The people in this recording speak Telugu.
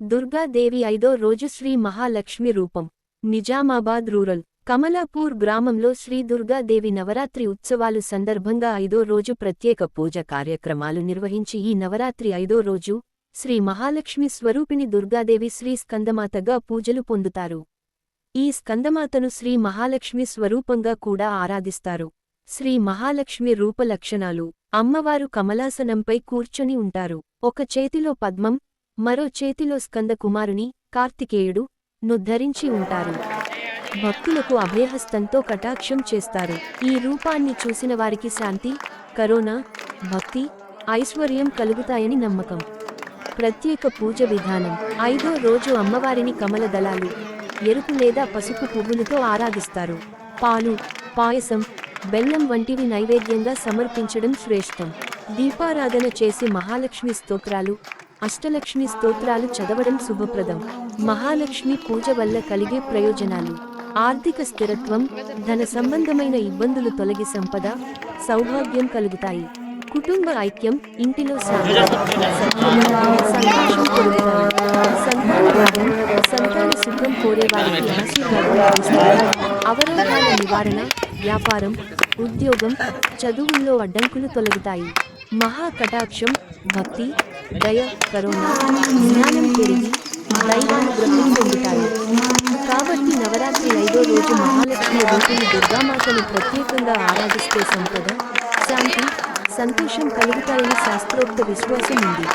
దుర్గాదేవి ఐదో రోజు శ్రీ మహాలక్ష్మి రూపం. నిజామాబాద్ రూరల్ కమలాపూర్ గ్రామంలో శ్రీ దుర్గాదేవి నవరాత్రి ఉత్సవాలు సందర్భంగా ఐదో రోజు ప్రత్యేక పూజ కార్యక్రమాలు నిర్వహించి ఈ నవరాత్రి ఐదో రోజు శ్రీ మహాలక్ష్మి స్వరూపిణి దుర్గాదేవి శ్రీ స్కందమాతగా పూజలు పొందుతారు. ఈ స్కందమాతను శ్రీ మహాలక్ష్మి స్వరూపంగా కూడా ఆరాధిస్తారు. శ్రీ మహాలక్ష్మి రూపలక్షణాలు అమ్మవారు కమలాసనంపై కూర్చొని ఉంటారు. ఒక చేతిలో పద్మం మరో చేతిలో స్కంద కుమారుని కార్తికేయుడు ను ధరించి ఉంటారు. భక్తులకు అభయహస్తంతో కటాక్షం చేస్తారు. ఈ రూపాన్ని చూసిన వారికి శాంతి కరోనా భక్తి ఐశ్వర్యం కలుగుతాయని నమ్మకం. ప్రత్యేక పూజ విధానం. ఐదో రోజు అమ్మవారిని కమల దళాలు ఎరుపు లేదా పసుపు పువ్వులతో ఆరాధిస్తారు. పాలు పాయసం బెల్లం వంటివి నైవేద్యంగా సమర్పించడం శ్రేష్టం. దీపారాధన చేసి మహాలక్ష్మి స్తోత్రాలు అష్టలక్ష్మి స్తోత్రాలు చదవడం శుభప్రదం. మహాలక్ష్మి పూజ వల్ల కలిగే ప్రయోజనాలు. ఆర్థిక స్థిరత్వం ధన సంబంధమైన ఇబ్బందులు తొలగి సంపద సౌభాగ్యం కలుగుతాయి. కుటుంబ ఐక్యం ఇంటిలో సంతాన సుఖం కోరేవారికి అవరోధాల నివారణ వ్యాపారం ఉద్యోగం చదువుల్లో అడ్డంకులు తొలగుతాయి. మహా కటాక్షం భక్తి దయ కరుణ జ్ఞానం పెరిగి దైవానుగ్రహం పొందుతాయి కాబట్టి నవరాత్రి ఐదో రోజు మహాలక్ష్మి రూపిణి దుర్గామాతను ప్రత్యేకంగా ఆరాధిస్తే సంపద శాంతి సంతోషం కలుగుతాయని శాస్త్రోక్త విశ్వాసం ఉంది.